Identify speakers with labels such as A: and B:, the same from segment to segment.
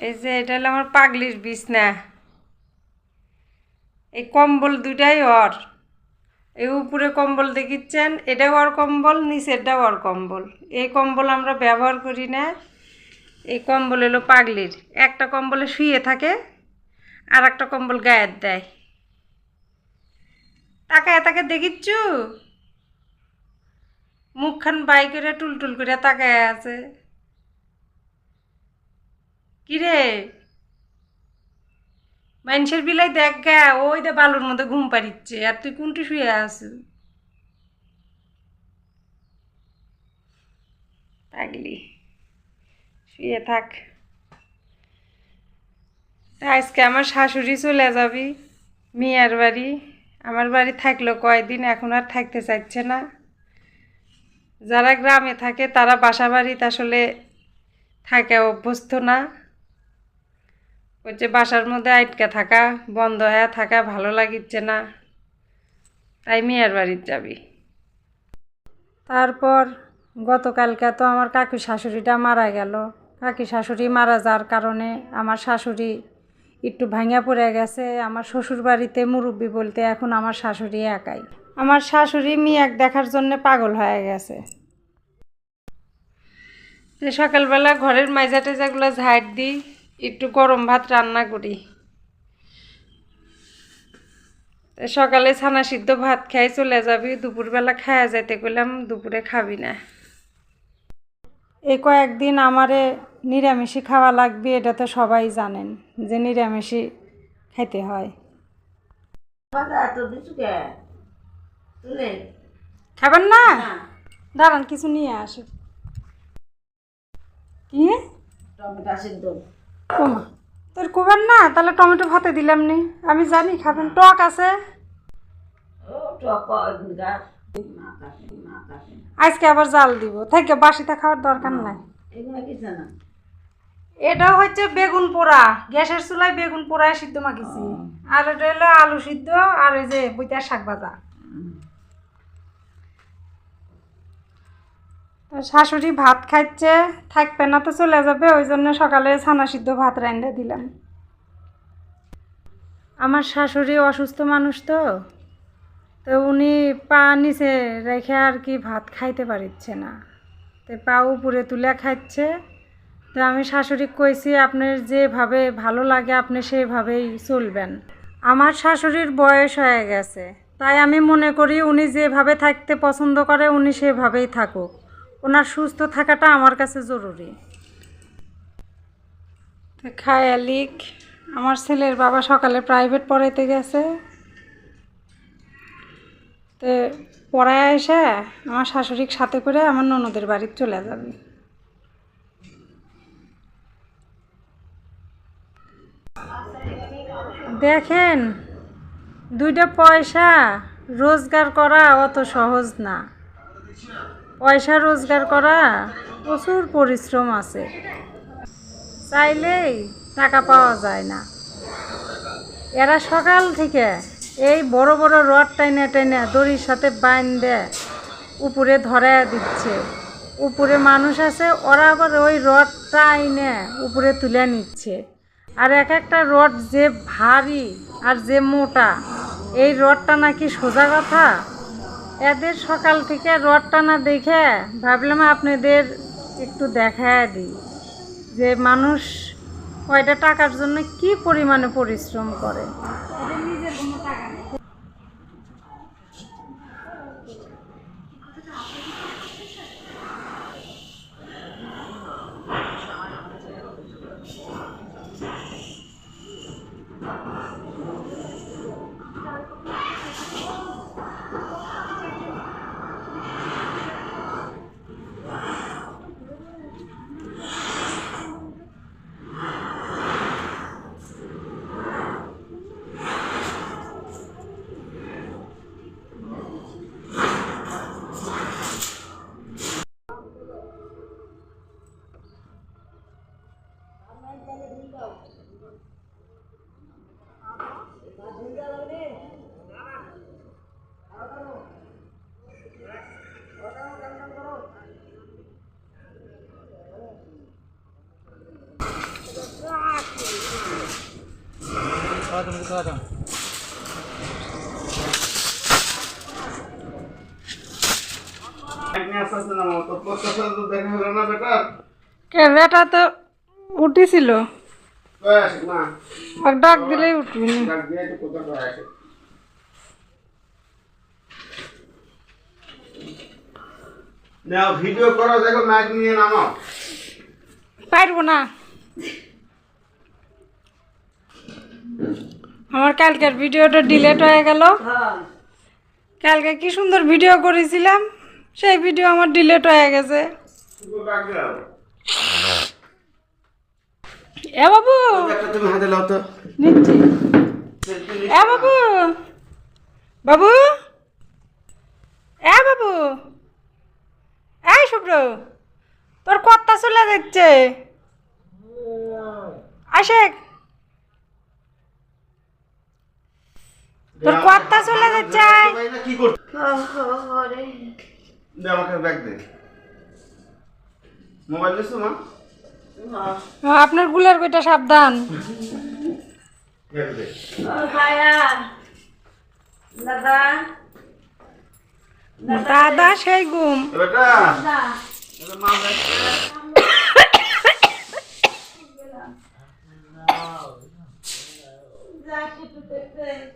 A: এই যে এটা হলো আমার পাগলির বিছনা। এই কম্বল দুইটাই ওর। এই উপরে কম্বল দেখিচ্ছেন, এটাও ওর কম্বল, নিচেরটাও ওর কম্বল। এই কম্বল আমরা ব্যবহার করি না। এই কম্বল হলো পাগলির। একটা কম্বলে শুয়ে থাকে আর একটা কম্বল গায়ের দেয়। তাকায় তাকে দেখিচ্ছু? মুখখান বাই করে টুলটুল করে তাকায় আছে। কিরে? মানুষের বিলাই দেখ গা, ওই দে বালুর মধ্যে ঘুম পাড়িচ্ছে, আর তুই কোনটি শুয়ে আছিস? পাগলি। শুয়ে থাক। আজকে আমার শাশুড়ি চলে যাবি, মিয়ার বাড়ি। আমার বাড়ি থাকল কয়দিন, এখন আর থাকতে চাইছে না। যারা গ্রামে থাকে, তারা বাসা বাড়িতে আসলে থাকে, অভ্যস্ত না। হচ্ছে বাসার মধ্যে আটকা থাকা, বন্ধ হয়ে থাকা ভালো লাগিচ্ছে না। তাই মেয়ের বাড়ির যাবি। তারপর গতকালকে তো আমার কাকি শাশুড়িটা মারা গেল। কাকি শাশুড়ি মারা যাওয়ার কারণে আমার শাশুড়ি একটু ভাঙা পড়ে গেছে। আমার শ্বশুর বাড়িতে মুরব্বী বলতে এখন আমার শাশুড়ি একাই। আমার শাশুড়ি মিয়াক দেখার জন্য পাগল হয়ে গেছে। তো সকালবেলা ঘরের মাইজা টেজাগুলো ঝাড় দিই একটু গরম ভাত রান্না করি। সকালে ছানা সিদ্ধ ভাত খাই চলে যাবি, দুপুরবেলা খায়া যাইতে কইলাম দুপুরে খাবি না। এই কয়েকদিন আমারে নিরামিষই খাওয়া লাগবে, এটা তো সবাই জানেন যে নিরামিষই খাইতে হয়। খাবেন না? দাঁড়ান, কিছু নিয়ে আসে। কি? ওমা তোর কোবেন না? তাহলে টমেটো ভাতে দিলাম নি। আমি জানি খাবেন। টক আছে? আজকে আবার জাল দিব। থেকে বাসিতে খাওয়ার দরকার নাই। এটা হচ্ছে বেগুন পোড়া। গ্যাসের চুলায় বেগুন পোড়ায় সিদ্ধ মাখিছি। আর এটা হলো আলু সিদ্ধ আর ওই যে বইটার শাক ভাজা। শাশুড়ি ভাত খাচ্ছে থাকবে না তো চলে যাবে, ওই জন্য সকালে ছানা সিদ্ধ ভাত রান্ধে দিলাম। আমার শাশুড়ি অসুস্থ মানুষ তো তো উনি পা নিচে রেখে আর কি ভাত খাইতে পারিচ্ছে না। তো পা উপরে তুলে খাচ্ছে তো আমি শাশুড়ি কইছি, আপনার যেভাবে ভালো লাগে, আপনি সেভাবেই চলবেন। আমার শাশুড়ির বয়স হয়ে গেছে, তাই আমি মনে করি উনি যেভাবে থাকতে পছন্দ করে, উনি সেভাবেই থাকুক। ওনার সুস্থ থাকাটা আমার কাছে জরুরি। খায়ালিক আমার ছেলের বাবা সকালে প্রাইভেট পড়াইতে গেছে। তো পড়ায় এসে আমার শাশুড়ির সাথে করে আমার ননদের বাড়ি চলে যাবে। দেখেন, দুইটা পয়সা রোজগার করা অত সহজ না। পয়সা রোজগার করা প্রচুর পরিশ্রম আছে। চাইলেই টাকা পাওয়া যায় না। এরা সকাল থেকে এই বড় বড় রড টাইনে টাইনে দড়ির সাথে বাইন্দে উপরে ধরে দিচ্ছে। উপরে মানুষ আছে, ওরা আবার ওই রড টাইনে উপরে তুলে নিচ্ছে। আর এক একটা রড যে ভারী আর যে মোটা, এই রডটা নাকি সোজা কথা? এদের সকাল থেকে রড টানা দেখে ভাবলাম আপনাদের একটু দেখায় দিই যে মানুষ কয়টা টাকার জন্য কি পরিমাণে পরিশ্রম করে। কে বেটা তো উঠেছিল। ডাক দিলেই উঠবি না।
B: ভিডিও করো দেখো ম্যাচ নিয়ে নামাও।
A: পারব না। আমার কালকের ভিডিওটা ডিলেট হয়ে গেল। কালকে কি সুন্দর ভিডিও করেছিলাম সেই ভিডিও আমার ডিলেট হয়ে গেছে। এ বাবু!
B: একটা তুমি হাতে লাও তো।
A: এ বাবু! বাবু! এ বাবু! এই শুভ্র তোর কর্তা চলে যাচ্ছে। আশেক! তোর কর্তা চলে যাচ্ছে।
B: কি দে আমাকে ব্যাগ দে। মোবাইল মা?
A: আপনারগুলার কইটা সাবধান। দাদা। সেই ঘুম
B: এ বেটা।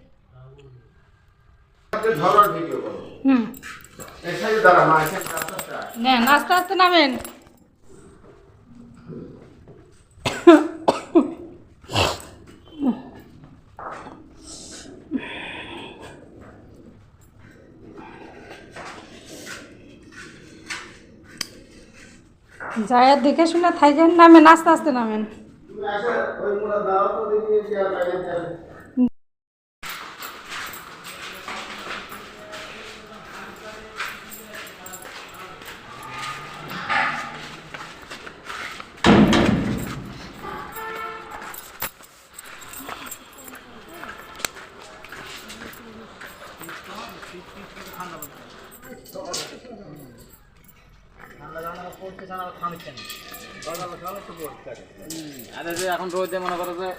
B: ভিডিও করো
A: হুম।
B: দাঁড়া মা রাস্তাটা
A: নেন আস্তে আস্তে নামেন। যায় দেখে শুনে থাকেন নামেন আস্তে আস্তে নামেন
B: তুমি আসো ওই মোড়া দাঁড়াও তো দেখি যে আর বাইরে যাবে
C: এখন রোদে মনে করো যে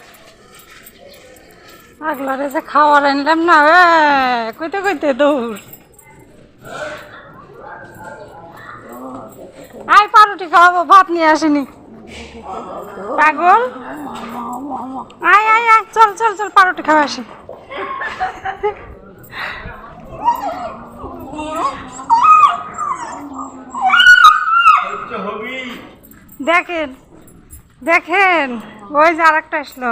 A: আগলারে যে খাওয়ার আনলাম না এ, কইতে কইতে দৌড়। আই পারুটি খাওয়াবো ভাত নিয়ে আসিনি। পাগল? আয় আয় আয় চল চল চল পারুটি খাওয়া আসি। দেখেন দেখেন। ওই যে আর একটা আসলো।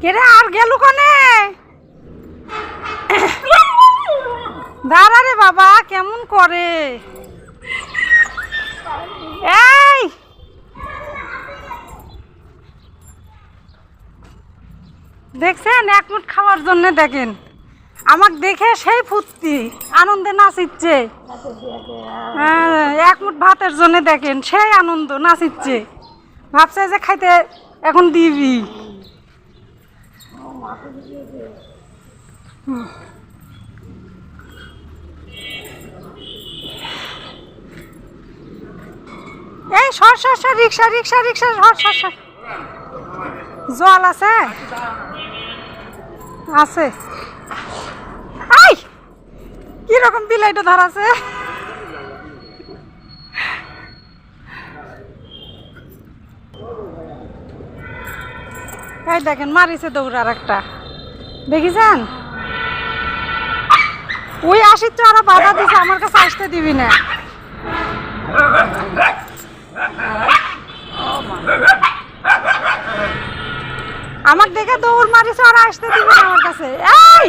A: কেরে, আর গেল কনে? দাঁড়া রে বাবা, কেমন করে? এই! দেখছেন, এক মুঠ খাওয়ার জন্য দেখেন। আমাকে দেখে সেই ফুর্তি আনন্দে নাচিচ্ছে। হ্যাঁ, এক মুঠ ভাতের জন্য দেখেন সেই আনন্দ নাচিচ্ছে। ভাবছে যে খাইতে এখন দিবি। এই সর সর সর রিক্সা রিক্সা রিক্সা সর সর সর। জল আছে? আছে। আই! কীরকম বিলাইটা ধরাছে এই দেখেন, মারিছে দৌড় আর একটা দেখিছেন? ওই আসিচ্ছে ওরা বাধা দিছে, আমার কাছে আসতে দিবি না। আমার দেখে দৌড় মারিছে আর আসতে দিবি না আমার কাছে। এই!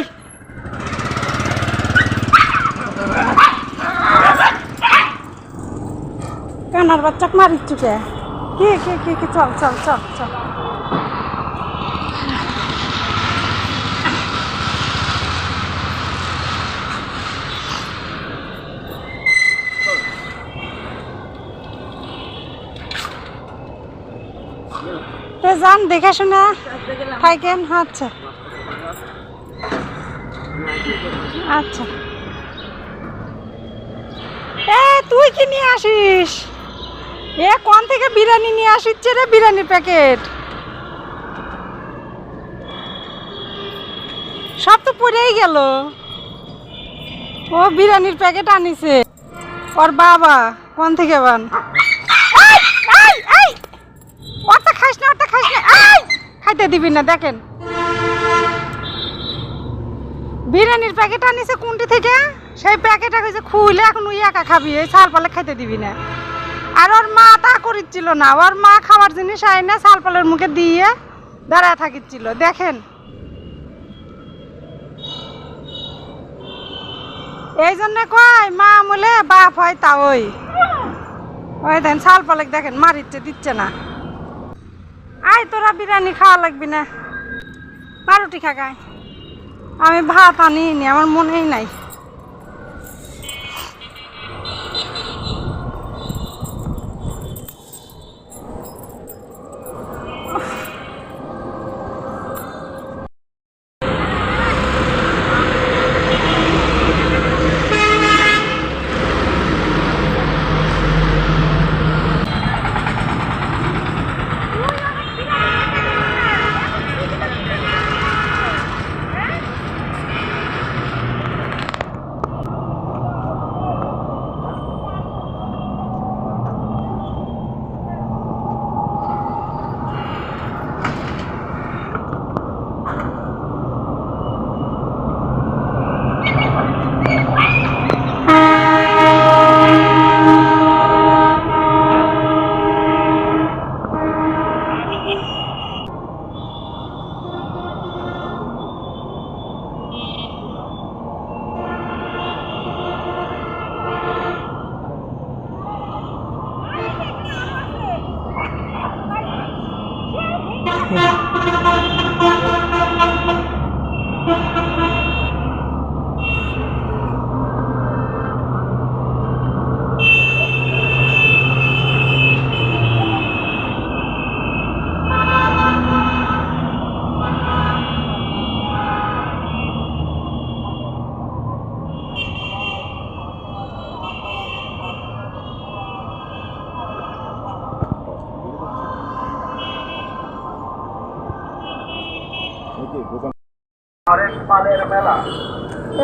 A: বাচ্চাক মারিচ্ছু কে কি কি কি কি, চল চল চল চল। যান, দেখে শুনে। থাকেন আচ্ছা। আচ্ছা। তুই কি নিয়ে আসিস? এ, কোন থেকে বিরিয়ানি নিয়ে আসিচ্ছে রে বিরিয়ানির প্যাকেট? সব তো পড়েই গেল। ও, বিরিয়ানির প্যাকেট আনিছে। ওর বাবা, কোন থেকে বান! ওটা খাইস না ওটা খাইস না! খাইতে দিবি না, দেখেন। বিরিয়ানির প্যাকেট আনিছে কোনটি থেকে? সেই প্যাকেট হয়েছে খুলে এখন ওই একা খাবি, এই ছাল পালে খাইতে দিবি না। আর ওর মা তা করিচ্ছিল না। ওর মা খাবার জিনিস আয় না ছাল পালের মুখে দিয়ে দাঁড়ায় থাকিচ্ছিল। দেখেন। এই জন্য কয়, মা আমলে বাপ হয় তা ওই। ওই দেখেন ছাল পালেক দেখেন, মারিচ্ছে, দিচ্ছে না। আয়, তোরা বিরিয়ানি খাওয়া লাগবি না। পারুটি খাগায় আমি ভাত আনিনি আমার মনেই নাই।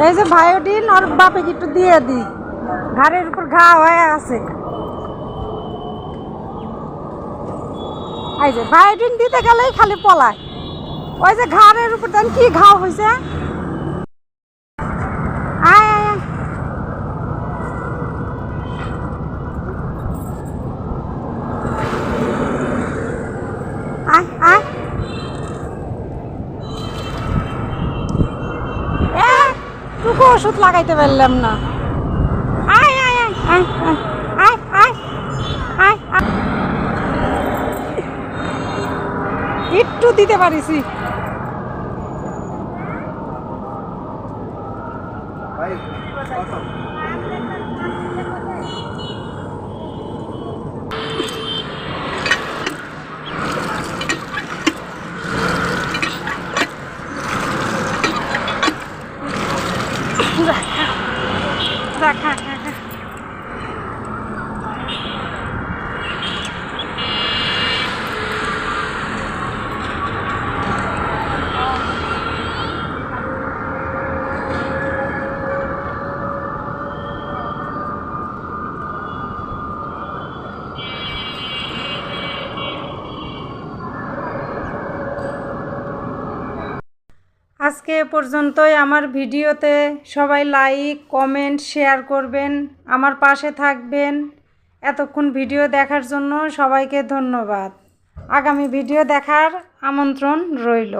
A: এই যে ভায়োডিন ওর বাপে একটু দিয়ে দি। ঘাড়ের উপর ঘা হয়ে আছে। এই যে ভায়োডিন দিতে গেলেই খালি পলায়। ওই যে ঘাড়ের উপর দেন কি ঘাও হয়েছে আয় আয়। ওষুধ লাগাইতে পারলাম না। আয় আয় আয় আয় একটু দিতে পারিছি। আজকে পর্যন্তই। আমার ভিডিওতে সবাই লাইক কমেন্ট শেয়ার করবেন। আমার পাশে থাকবেন। এতক্ষণ ভিডিও দেখার জন্য সবাইকে ধন্যবাদ। আগামী ভিডিও দেখার আমন্ত্রণ রইল।